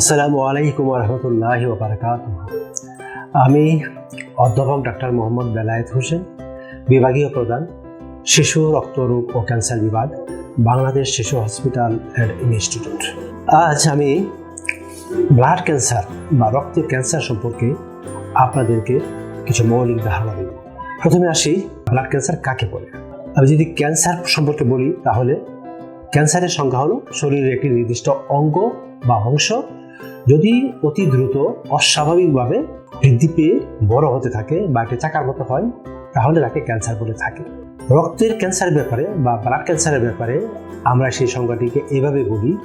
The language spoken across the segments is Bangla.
আসসালামু আলাইকুম রহমতুল্লাহ আমি অধ্যাপক ডাক্তার মোহাম্মদ বেলায়েত হোসেন, বিভাগীয় প্রধান, শিশু রক্তরোগ ও ক্যান্সার বিভাগ, বাংলাদেশ শিশু হসপিটাল অ্যান্ড ইনস্টিটিউট। আজ আমি ব্লাড ক্যান্সার বা রক্তের ক্যান্সার সম্পর্কে আপনাদেরকে কিছু মৌলিক ধারণা দেব। প্রথমে আসি, ব্লাড ক্যান্সার কাকে বলে? আমি যদি ক্যান্সার সম্পর্কে বলি, তাহলে ক্যান্সারের সংখ্যা হলো শরীরের একটি নির্দিষ্ট অঙ্গ বা অংশ যদি অতি দ্রুত, অস্বাভাবিকভাবে বৃদ্ধি পেয়ে বড় হতে থাকে বা একটি চাকার মতো হয়, তাহলে তাকে ক্যান্সার বলে থাকে। রক্তের ক্যান্সারের ব্যাপারে বা ব্লাড ক্যান্সারের ব্যাপারে আমরা সেই সংজ্ঞাটিকে এভাবে বলি,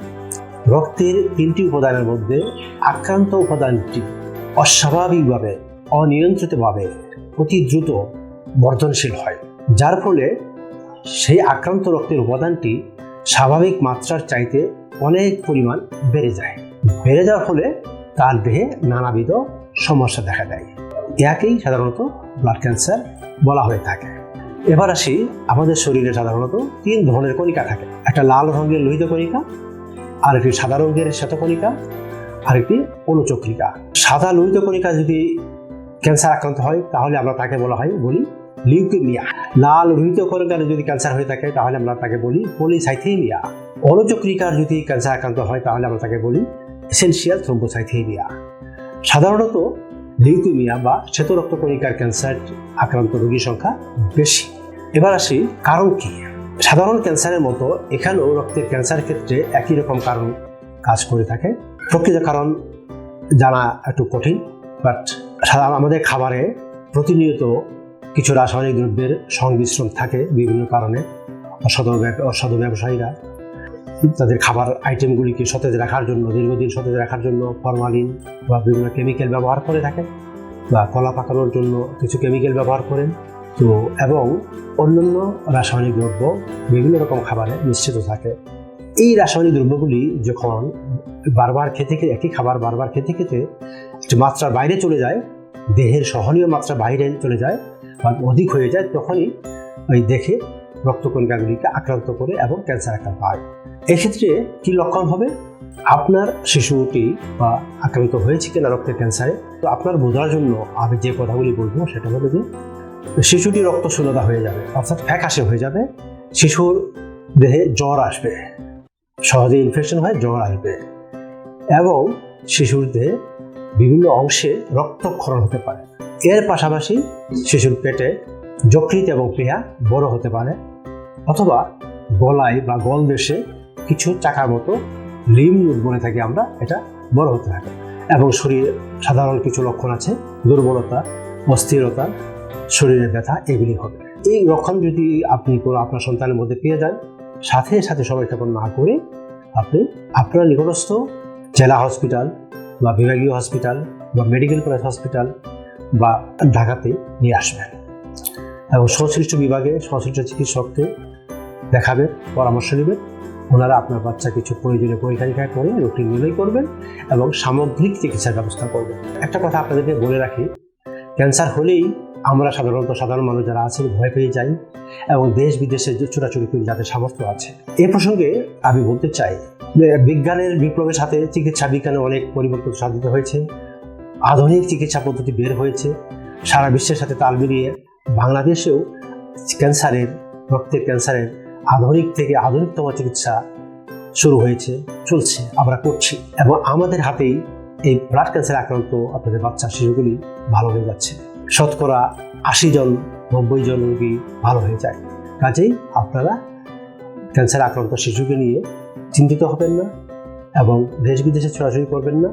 রক্তের তিনটি উপাদানের মধ্যে আক্রান্ত উপাদানটি অস্বাভাবিকভাবে, অনিয়ন্ত্রিতভাবে অতি দ্রুত বর্ধনশীল হয়। যার ফলে সেই আক্রান্ত রক্তের উপাদানটি স্বাভাবিক মাত্রার চাইতে অনেক পরিমাণ বেড়ে যায়। বেড়ে যাওয়ার ফলে তার দেহে নানাবিধ সমস্যা দেখা দেয়। ইয়াকেই সাধারণত ব্লাড ক্যান্সার বলা হয়ে থাকে। এবার আসি আমাদের শরীরে সাধারণত তিন ধরনের কণিকা থাকে। একটা লাল রঙের লোহিত কণিকা আর একটি সাদা রঙের শ্বেতকণিকা আর একটি অনুচক্রিকা। সাদা লোহিত কণিকা যদি ক্যান্সার আক্রান্ত হয়, তাহলে আমরা তাকে বলা হয় বলি লিউকেমিয়া লাল লোহিত কণিকার যদি ক্যান্সার হয়ে থাকে, তাহলে আমরা তাকে বলি পলিসাইথেমিয়া অনুচক্রিকার যদি ক্যান্সার আক্রান্ত হয়, তাহলে আমরা তাকে বলি এসেনশিয়াল থ্রোম্বোসাইথেমিয়া সাধারণত লিউকেমিয়া বা শ্বেত রক্তকণিকার ক্যান্সার আক্রান্ত রোগীর সংখ্যা বেশি। এবার আসি কারণ কি? সাধারণ ক্যান্সারের মতো এখানেও রক্তের ক্যান্সার ক্ষেত্রে একই রকম কারণ কাজ করে থাকে। প্রকৃত কারণ জানা একটু কঠিন বাট আমাদের খাবারে প্রতিনিয়ত কিছু রাসায়নিক দ্রব্যের সংমিশ্রণ থাকে বিভিন্ন কারণে। অসাধু অসাধু ব্যবসায়ীরা তাদের খাবার আইটেমগুলিকে সতেজ রাখার জন্য, দীর্ঘদিন সতেজ রাখার জন্য ফরমালিন বা বিভিন্ন কেমিক্যাল ব্যবহার করে থাকেন বা কলা পাকানোর জন্য কিছু কেমিক্যাল ব্যবহার করেন। তো, এবং অন্যান্য রাসায়নিক দ্রব্য বিভিন্ন রকম খাবারে মিশ্রিত থাকে। এই রাসায়নিক দ্রব্যগুলি যখন বারবার খেতে খেতে, একই খাবার বারবার খেতে খেতে মাত্রার বাইরে চলে যায়, দেহের সহনীয় মাত্রা বাইরে চলে যায় বা অধিক হয়ে যায়, তখনই ওই দেখে রক্তকণিকাগুলিকে আক্রান্ত করে এবং ক্যান্সার আক্রান্ত হয়। এক্ষেত্রে কি লক্ষণ হবে? আপনার শিশুটি বা আক্রান্ত হয়েছে কিনা রক্তের ক্যান্সারে তো আপনার বোঝার জন্য আমি যে কথাগুলি বলব সেটা হলো যে শিশুটি রক্ত শূন্যতা হয়ে যাবে, অর্থাৎ ফ্যাকাশে হয়ে যাবে। শিশুর দেহে জ্বর আসবে, সহজে ইনফেকশন হয়, জ্বর আসবে এবং শিশুর দেহে বিভিন্ন অংশে রক্তক্ষরণ হতে পারে। এর পাশাপাশি শিশুর পেটে যকৃত এবং প্রিয়া বড় হতে পারে। অথবা গলায় বা গলদেশে কিছু চাকার মতো লিম বলে থাকি আমরা, এটা বড় হতে থাকে। এবং শরীরে সাধারণ কিছু লক্ষণ আছে, দুর্বলতা, অস্থিরতা, শরীরে ব্যথা, এগুলি হবে। এই লক্ষণ যদি আপনি কোনো আপনার সন্তানের মধ্যে পেয়ে যান, সাথে সাথে সময় স্থাপন না করে আপনি আপনার নিকটস্থ জেলা হসপিটাল বা বিভাগীয় হসপিটাল বা মেডিকেল কলেজ হসপিটাল বা ঢাকাতে নিয়ে আসবেন। এবং সংশ্লিষ্ট বিভাগে সংশ্লিষ্ট চিকিৎসককে দেখাবেন পরামর্শ নেবেন ওনারা আপনার বাচ্চা কিছু প্রয়োজনীয় পরীক্ষা করে রোগটি নির্ণয় করবেন এবং সামগ্রিক চিকিৎসার ব্যবস্থা করবেন। একটা কথা আপনাদেরকে বলে রাখি, ক্যান্সার হলেই আমরা সাধারণত সাধারণ মানুষ যারা আছেন ভয় পেয়ে যাই এবং দেশ বিদেশে ছোটাছুটি করে, যাদের সামর্থ্য আছে। এ প্রসঙ্গে আমি বলতে চাই বিজ্ঞানের বিপ্লবের সাথে চিকিৎসা বিজ্ঞানে অনেক পরিবর্তন সাধিত হয়েছে। আধুনিক চিকিৎসা পদ্ধতি বের হয়েছে। সারা বিশ্বের সাথে তাল মিলিয়ে বাংলাদেশেও ক্যান্সারের, রক্তের ক্যান্সারের আধুনিক থেকে আধুনিকতম চিকিৎসা শুরু হয়েছে, চলছে, আমরা করছি। এবং আমাদের হাতেই এই ব্লাড ক্যান্সার আক্রান্ত আপনাদের বাচ্চা, শিশুগুলি ভালো হয়ে যাচ্ছে। শতকরা আশি জন, নব্বই জন রোগী ভালো হয়ে যায়। কাজেই আপনারা ক্যান্সার আক্রান্ত শিশুকে নিয়ে চিন্তিত হবেন না এবং দেশ বিদেশে ছড়াছড়ি করবেন না।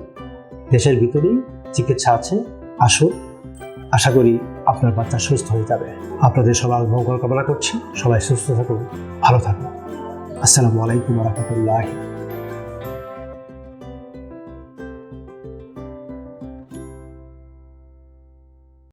দেশের ভিতরেই চিকিৎসা আছে। আসুন, আশা করি আপনার বাচ্চা সুস্থ হয়ে যাবে। আপনাদের সবার মঙ্গল কামনা করছি। সবাই সুস্থ থাকুন, ভালো থাকুন। আসসালামু আলাইকুম রহমতুল্লাহ।